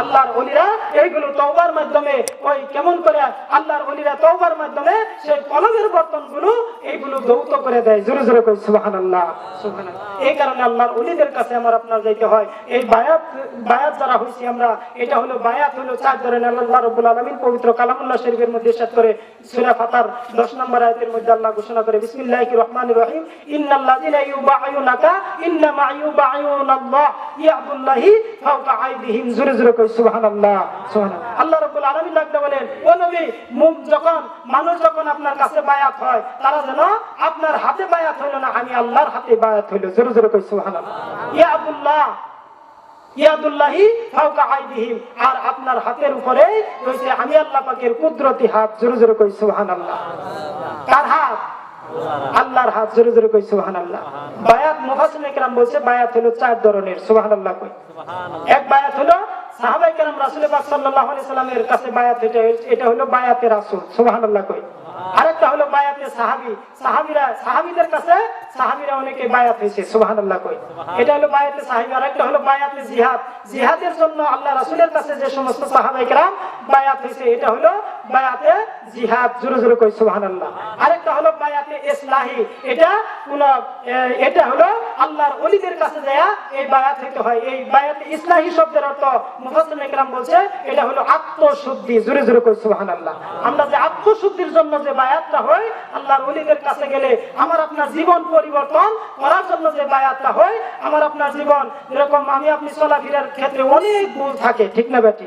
আল্লাহর অলিরা এইগুলো তওবার মাধ্যমে ওই কেমন করে আল্লাহর অলিরা তওবার মাধ্যমে সেই কলমের বর্তনগুলো এইগুলো দৌত করে দেয়। জোরে জোরে কই, সুবহানাল্লাহ। সুবহানাল্লাহ। এই কারণে আল্লাহর অলিদের কাছে আমার আপনার যাইতে হয়। এই বায়াত বায়াত যারা হইছি আমরা, এটা হলো বায়াত হলো চার ধরনের আল্লাহ রাব্বুল আলামিন পবিত্র কালামুল্লাহ শরীফের মধ্যে ইরশাদ করে সূরা ফাতার 10 নম্বর আয়াতের মধ্যে আল্লাহ ঘোষণা করে, বিসমিল্লাহির রহমানির রহিম, ইন্নাল্লাযিনা ইউবাইউনাকা ইন্নামা ইউবাইউনাল্লাহ ইয়াদুল্লাহি ফাওকা আইদিহিম। জোরে জোরে কই আর আপনার হাতের উপরে আমি কুদরতি হাত। জোরে জোরে কই কার হাত? আল্লাহর হাত। জোরে জোরে কই, সুবহানাল্লাহ। বায়াত একরাম বলছে, বায়াত হলো চার ধরনের। কই। এক বায়াত হলো সাহাবাই কেরাম রাসুল সাল্লামের কাছে বায়াত এটা এটা হলো বায়াতে রাসুল কই। আরেকটা হলো বায়াতে সাহাবি। সাহাবিরা, সাহাবিদের কাছে সাহাবিরা অনেকে বায়াত হয়েছে কই। এটা হলো বায়াতে সাহাবি, আরেকটা হলো বায়াতে জিহাদ। জিহাদের জন্য আল্লাহ রাসুলের কাছে যে সমস্ত সাহাবাই বায়াত হয়েছে, এটা হলো বায়াতে জিহাদ জোরে জোরে কই, সুবহানাল্লাহ। আরেকটা হলো বায়াতে ইসলাহি। এটা কোন এটা হলো আল্লাহর ওলিদের কাছে যায় এই বায়াত হইতে হয়। এই বায়াতে ইসলাহি শব্দের অর্থ মুফাসসির একরাম বলছে, এটা হলো আত্মশুদ্ধি, জোরে জোরে কই, সুবহানাল্লাহ। আমরা যে আত্মশুদ্ধির জন্য যে বায়াতটা হয়, আল্লাহর ওলিদের কাছে গেলে আমার আপনার জীবন পরিবর্তন করার জন্য যে বায়াতটা হয়, আমার আপনার জীবন, এরকম আমি আপনি চলাফেরার ক্ষেত্রে অনেক ভুল থাকে, ঠিক না বেটি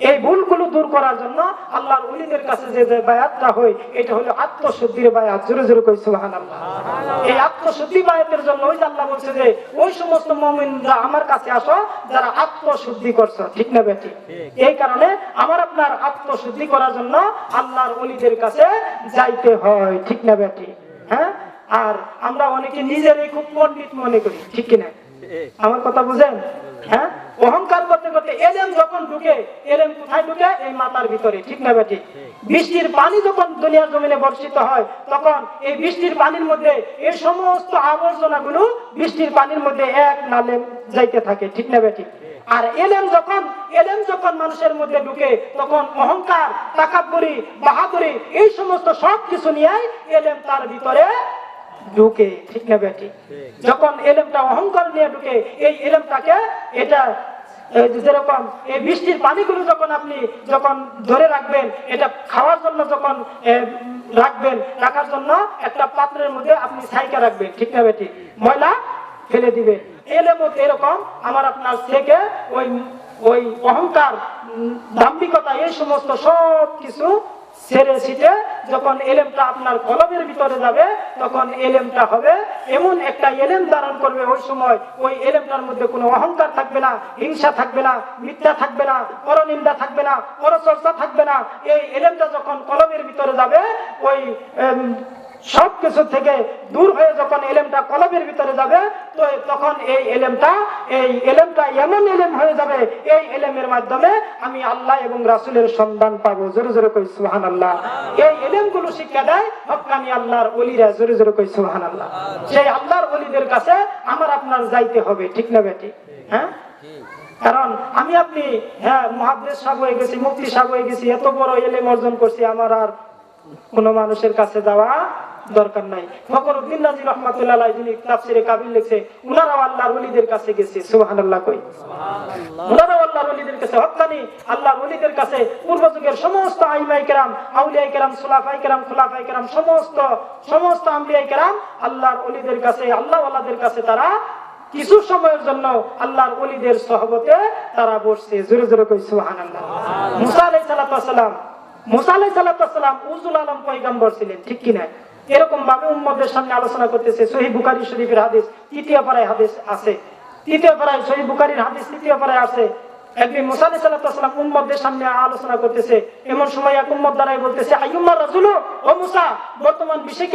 এই ভুলগুলো দূর করার জন্য আল্লাহর ওলিদের কাছে যে যে বায়াতটা হয় এটা হলো আত্মশুদ্ধির বায়াত। জোরে জোরে কই সুবহানাল্লাহ। এই আত্মশুদ্ধি বায়াতের জন্য ওই যে আল্লাহ বলছে যে ওই সমস্ত মুমিনরা আমার কাছে আসো যারা আত্মশুদ্ধি করছ। ঠিক না বেটি? এই কারণে আমার আপনার আত্মশুদ্ধি করার জন্য আল্লাহর ওলিদের কাছে যাইতে হয়। ঠিক না বেটি? হ্যাঁ? আর আমরা অনেকে নিজেরাই খুব পণ্ডিত মনে করি। ঠিক কিনা? আমার কথা বুঝেন? হ্যাঁ? অহংকার করতে করতে এলেম যখন ঢুকে এলেম কোথায় ঢুকে? এই মাথার ভিতরে, ঠিক না বেটি বৃষ্টির পানি যখন দুনিয়ার জমিনে বর্ষিত হয়, তখন এই বৃষ্টির পানির মধ্যে এই সমস্ত আবর্জনা গুলো বৃষ্টির পানির মধ্যে এক নালে যাইতে থাকে, ঠিক না বেটি আর এলেম যখন এলেম যখন মানুষের মধ্যে ঢুকে, তখন অহংকার তাকাব্বরি বাহাদুরি, এই সমস্ত সব কিছু নিয়ে এলেম তার ভিতরে ঢুকে, ঠিক না বেটি? যখন এলেমটা অহংকার নিয়ে ঢুকে, এই এলেমটাকে, এটা যেরকম, এই বৃষ্টির পানিগুলো যখন আপনি যখন ধরে রাখবেন, এটা খাওয়ার জন্য যখন রাখবেন, রাখার জন্য একটা পাত্রের মধ্যে আপনি সাইকা রাখবেন, ঠিক না বেটি? ময়লা ফেলে দিবেন। এলেম এরকম, আমার আপনার থেকে ওই ওই অহংকার দাম্ভিকতা, এই সমস্ত সব কিছু ছেড়ে ছিটে যখন এলেমটা আপনার কলমের ভিতরে যাবে, তখন এলেমটা হবে। এমন একটা এলেম ধারণ করবে ওই সময়। ওই এলেমটার মধ্যে কোনো অহংকার থাকবে না, হিংসা থাকবে না, মিথ্যা থাকবে না, পরনিন্দা থাকবে না, পরচর্চা থাকবে না। এই এলেমটা যখন কলমের ভিতরে যাবে, ওই সব কিছু থেকে দূর হয়ে যখন এলেমটা কলমের ভিতরে যাবে, তো তখন এই এলেমটা এই এলেমটা এমন এলেম হয়ে যাবে, এই এলেমের মাধ্যমে আমি আল্লাহ এবং রাসুলের সন্ধান পাবো। জোরে জোরে কই সুহান আল্লাহ এই এলেমগুলো শিক্ষা দেয় হকানি আল্লাহর অলিরা জোরে জোরে কই সুহান আল্লাহ সেই আল্লাহর অলিদের কাছে আমার আপনার যাইতে হবে, ঠিক না বেটি? হ্যাঁ? কারণ আমি আপনি হ্যাঁ মহাদেশ সাগ হয়ে গেছি মুক্তি সাগ হয়ে গেছি, এত বড় এলেম অর্জন করছি, আমার আর কোন মানুষের কাছে যাওয়া দরকার নাই। ফখরুদ্দিন রাজি রহমাতুল্লাহ যিনি তাফসিরে কাবিল লিখছে উনারাও আল্লাহর ওলিদের কাছে গেছে সুবহানাল্লাহ কই। উনারাও আল্লাহর ওলিদের কাছে হক্কানি আল্লাহর ওলিদের কাছে পূর্ব যুগের সমস্ত আইমাই কেরাম আউলিয়াই কেরাম সুলাফাই কেরাম খুলাফাই কেরাম সমস্ত সমস্ত আম্বিয়াই কেরাম আল্লাহর ওলিদের কাছে আল্লাহ ওয়ালাদের কাছে তারা কিছু সময়ের জন্য আল্লাহর ওলিদের সহবতে তারা বসছে। জোরে জোরে কই সুবহানাল্লাহ। মুসা আলাইহিস ওয়াসালাম মুসা আলাইহিস ওয়াসালাম উজুল আলম পয়গম্বর ছিলেন ঠিক কি না এরকম ভাবে উম্মদের সামনে আলোচনা করতেছে। সহি বুখারী শরীফের হাদিস, তৃতীয় পাড়ায় হাদিস আছে। তৃতীয় পাড়ায় সহি বুখারীর হাদিস, তৃতীয় পাড়ায় আছে। বর্তমান বিশ্বে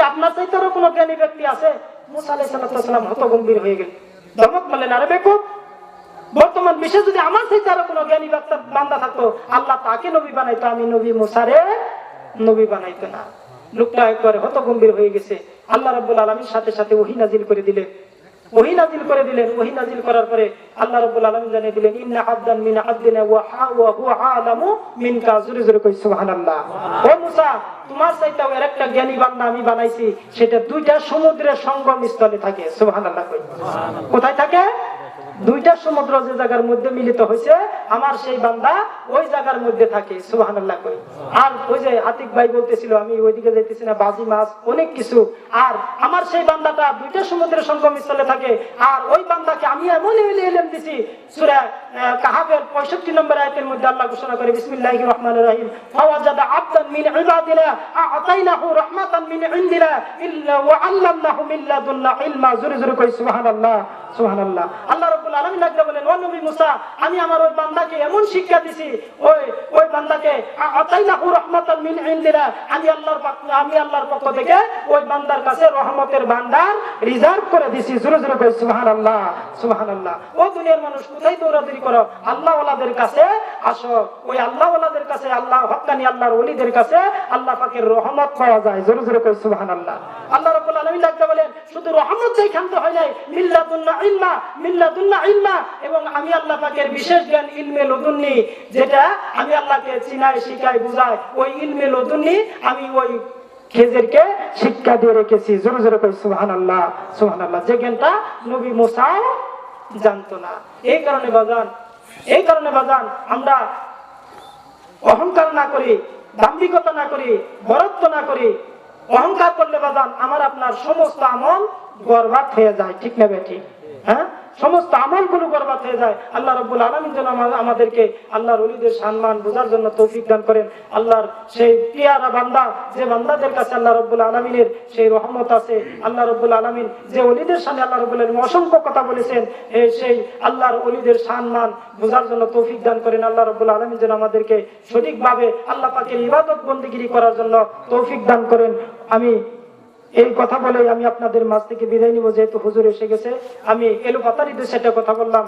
হয়ে যদি আমার থেকে আরও কোনো জ্ঞানী বান্দা থাকতো, আল্লাহ তাকে নবী বানাইতো, আমি নবী মুসারে নবী বানাইতো না। লোকটা একবারে হত গম্ভীর হয়ে গেছে। আল্লাহ রাব্বুল আলমীর সাথে সাথে ওহি নাজিল করে ওহি নাজিল করে দিলেন, ওহি নাজিল করার পরে আল্লাহ রাব্বুল জানিয়ে দিলেন, ইন্না মিন ওয়া হা ওয়া হুয়া আলামু জোরে কই, সুবহানাল্লাহ। ও মুসা, তোমার চাইতেও এর একটা জ্ঞানী বান্দা আমি বানাইছি, সেটা দুইটা সমুদ্রের সঙ্গম স্থলে থাকে। সুবহানাল্লাহ কই। কোথায় থাকে? দুইটা সমুদ্র যে জায়গার মধ্যে মিলিত হয়েছে, আমার সেই বান্দা ওই জায়গার মধ্যে থাকে, সুবহানাল্লাহ কই আর ওই যে আতিক ভাই বলতেছিল, আমি ওইদিকে যাইতেছি না, বাজি, মাছ, অনেক কিছু। আর আমার সেই বান্দাটা দুইটা সমুদ্রের সঙ্গম স্থলে থাকে, আর ওই বান্দাকে আমি এমন এলে এলেম দিছি, সূরা কাহাবের 65 নম্বর আয়াতের মধ্যে আল্লাহ ঘোষণা করে, বিসমিল্লাহির রহমানির রহিম, ফাওয়াজাদা আবদান মিন ইবাদিনা আতাইনাহু রাহমাতান মিন ইনদিনা, ইল্লা ওয়া আল্লামনাহু মিন ইলমা জোরে জোরে কই সুবহানাল্লাহ সুবহানাল্লাহ। আল্লাহ রাব্বুল আলামিন আজকে বলেন, ও নবী মুসা, আমি আমার ওই বান্দাকে এমন শিক্ষা দিছি, ওই ওই বান্দাকে আতাইনাহু রাহমাতান মিন আমি আল্লাহর পক্ষ, আমি আল্লাহর পক্ষ থেকে ওই বান্দার কাছে রহমতের রিজার্ভ করে দিছি। জোরে জোরে কই সুবহানাল্লাহ সুবহানাল্লাহ। ও দুনিয়ার মানুষ, কোথায় দৌড়াদৌড়ি করো? আল্লাহ ওয়ালাদের কাছে আসো। ওই আল্লাহ ওয়ালাদের কাছে, আল্লাহ হক্কানি আল্লাহর ওলিদের কাছে আল্লাহ পাকের রহমত পাওয়া যায়। জোরে জোরে কই সুবহানাল্লাহ। আল্লাহ রাব্বুল আলামিন বলেন, শুধু রহমত দেই খান্ত হয় নাই মিল্লাতুন্না ইলমা এবং আমি আল্লাহ বিশেষ জ্ঞান ইলমে লদুন্নি যেটা আমি আল্লাহকে চিনাই শিখাই বুঝাই ওই ইলমে লদুন্নি আমি ওই খেজেরকে শিক্ষা দিয়ে রেখেছি। জোরে জোরে কই, সুবহানাল্লাহ সুবহানাল্লাহ। যে জ্ঞানটা নবী মুসাও জানতো না। এই কারণে বাজান এই কারণে বাজান, আমরা অহংকার না করি, দাম্ভিকতা না করি, বরত্ব না করি। অহংকার করলে বাজান, আমার আপনার সমস্ত আমল বরবাদ হয়ে যায়। ঠিক না বেটি হ্যাঁ? সমস্ত আমলগুলো বরবাদ হয়ে যায়। আল্লাহ রব্বুল আলমিন যেন আমাদেরকে আল্লাহর অলিদের সম্মান বোঝার জন্য তৌফিক দান করেন। আল্লাহর সেই পিয়ারা বান্দা, যে বান্দাদের কাছে আল্লাহ রব্বুল আলমিনের সেই রহমত আছে, আল্লাহ রব্বুল আলমিন যে অলিদের সামনে আল্লাহ রব্বুল আলমিন অসংখ্য কথা বলেছেন সেই আল্লাহর অলিদের সম্মান বোঝার জন্য তৌফিক দান করেন। আল্লাহ রব্বুল আলমিন যেন আমাদেরকে সঠিকভাবে আল্লাহ পাকের ইবাদত বন্দিগিরি করার জন্য তৌফিক দান করেন। আমি এই কথা বলে আমি আপনাদের মাঝ থেকে বিদায় নিব, যেহেতু হুজুর এসে গেছে। আমি এলোপাতারিতে সেটা কথা বললাম।